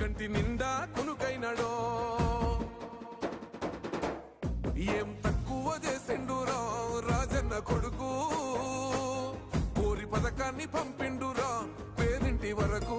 కంటి నిండా కునుకైనడో ఏం తక్కువ చేసిండురా రాజన్న కొడుకు? కోరి పథకాన్ని పంపిండురా పేరింటి వరకు?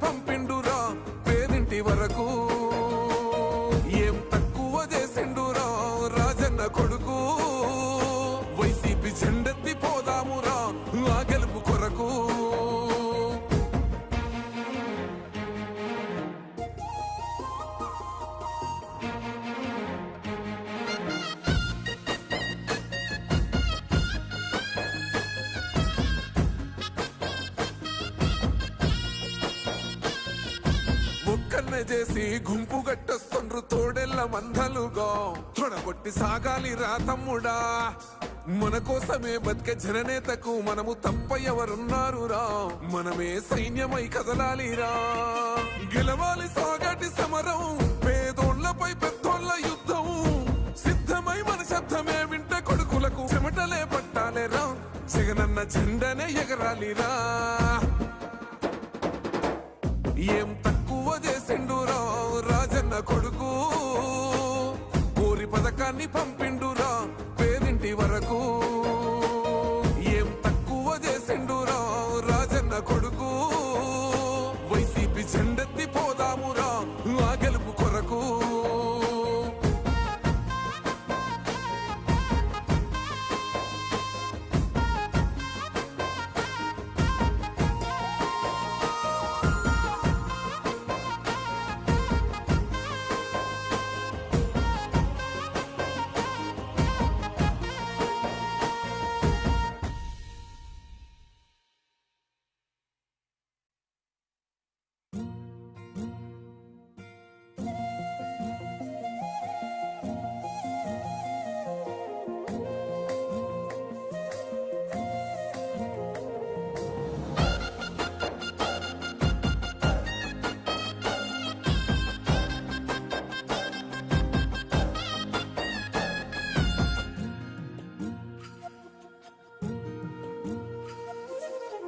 పథకాన్ని వందలుగో తొడగొట్టి సాగాలి రా తమ్ముడా. మన కోసమే బతికే జననేతకు మనము తప్ప ఎవరున్నారు రా. మనమే సైన్యమై కదలాలిరా గెలవాలి సాగటి సమరం పేదోళ్ళపై పెద్దోళ్ళ యుద్ధం. సిద్ధమై మన శబ్దమే వింట కొడుకులకు చెమటలే పట్టాలేరా జగనన్న జెండనే ఎగరాలిరా ఏం తక్కువ చేసిండురా రాజన్న కొడుకు. కోరి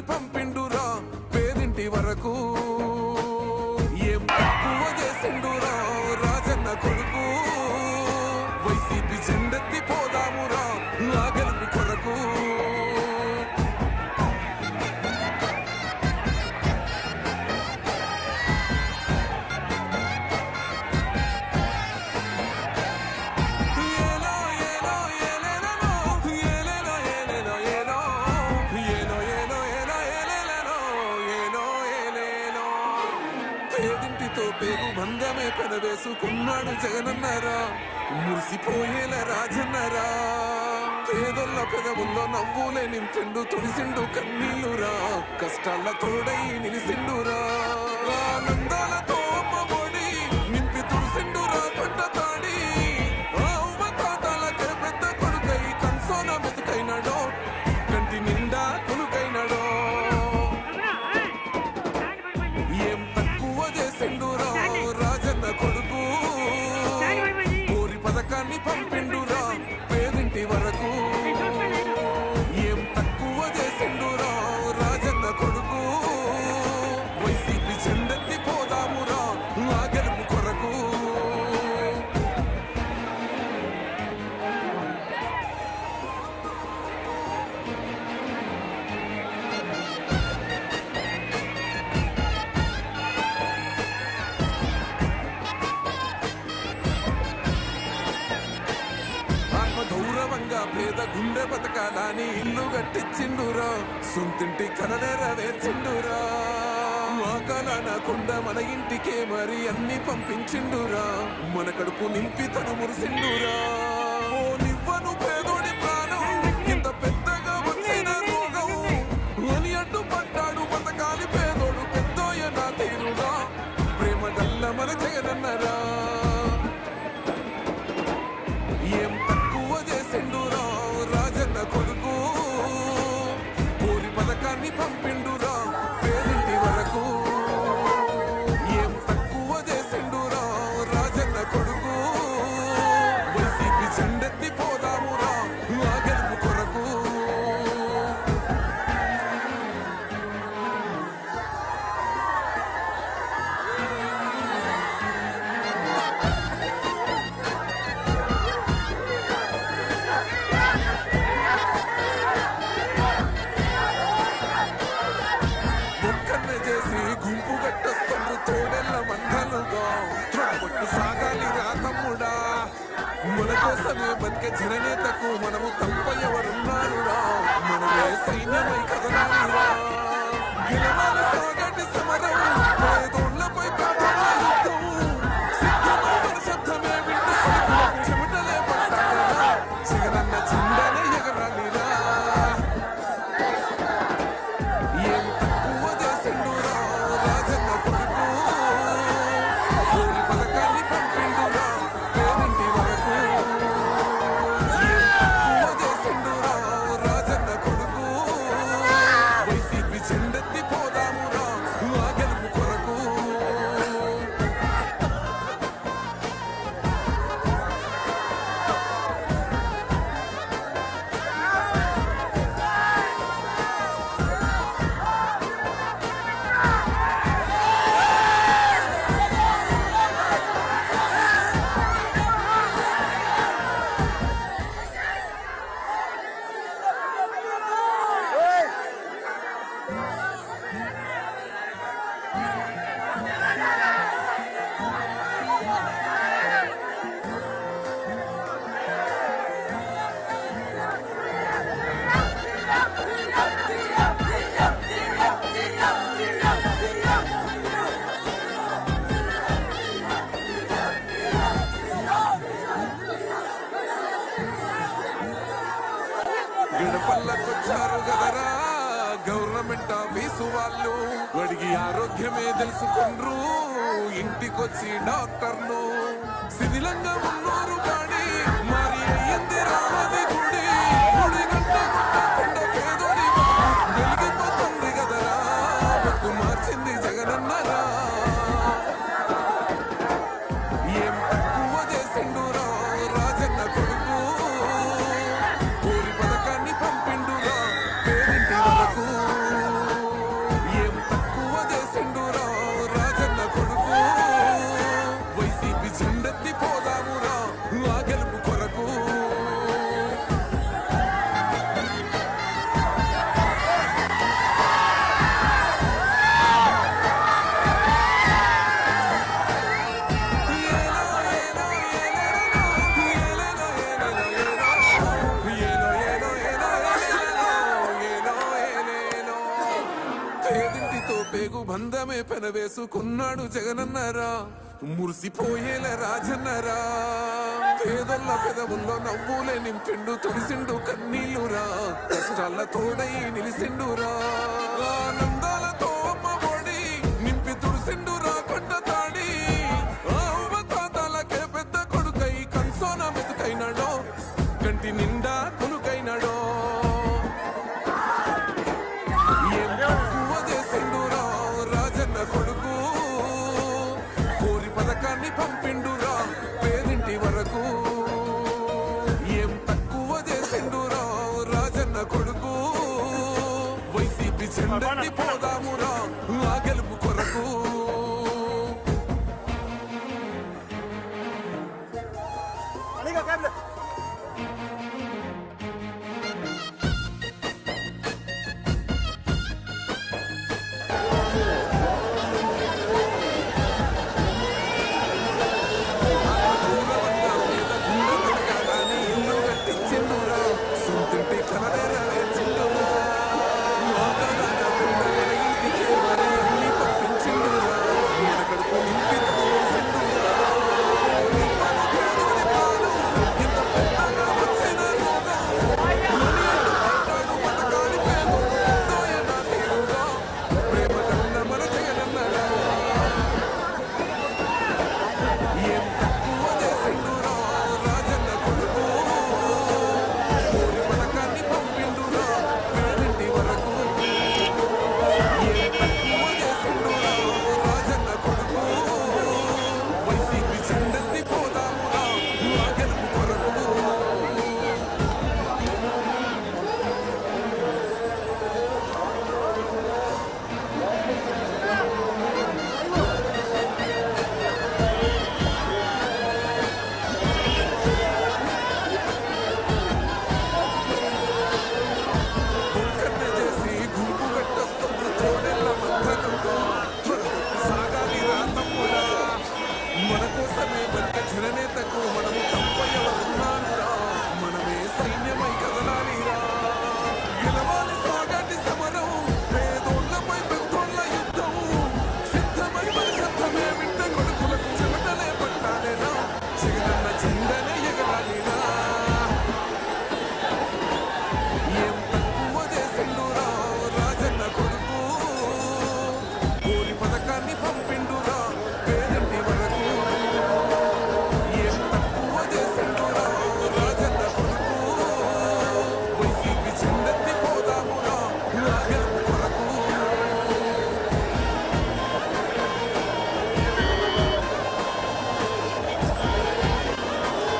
అని పంపిండురా. పేదింటి వరకు ఏం తక్కువ చేసిండురా. రాజన్న కొడుకు పెనవేసుకున్నాడు జగనన్నారా? మురిసిపోయేల రాజన్నారా? పేదొల్ల పెదవుల్లో నవ్వులే నింపిండు తుడిసిండు కన్నీళ్ళురా. కష్టాల తోడై నిలిసిండురా. ఆనందాలతో గుండె బతకాలని ఇల్లు కట్టించిండురా? సొంతింటి కలనేరవేర్చిండురా ఆకాలాన కొండ మన ఇంటికే మరి అన్ని పంపించిండురా? మన కడుపు నింపి తను మురిసిండురా? ఓ నివ్వను పేదోడి ప్రాణం ఇంత పెద్దగా వచ్చిన రోగం. అని అడ్డుపడ్డాడు బతకాలి పేదోడు పెద్దోయ నా తీరుగా. ప్రేమ గల్ల మన జగనన్నరా. కోసమే బతికే జననేతకు మనము తప్ప ఎవరున్నారురా మనమే సైన్యమై కదలాలిరా గెలవాలి సాగటి ఆరోగ్యమే తెలుసుకుండ్రు. ఇంటికొచ్చి డాక్టర్ను. శిథిలంగా ఉన్నారు పేగు బంధమే పెనవేసుకున్నాడు జగనన్నరా. మురిసిపోయేల రాజన్నరా. పేదొల్ల పెదవుల్లో నవ్వులే నింపిండు తుడిసిండు కన్నీళ్ళురా. కష్టాల తోడై నిలిసిండురా. ఆనందాలతో వైసీపీ చెండెత్తి పోదామురా. ఆ గెలుపు ಧರಣೆ ತಕ್ಕೂ ಮನವು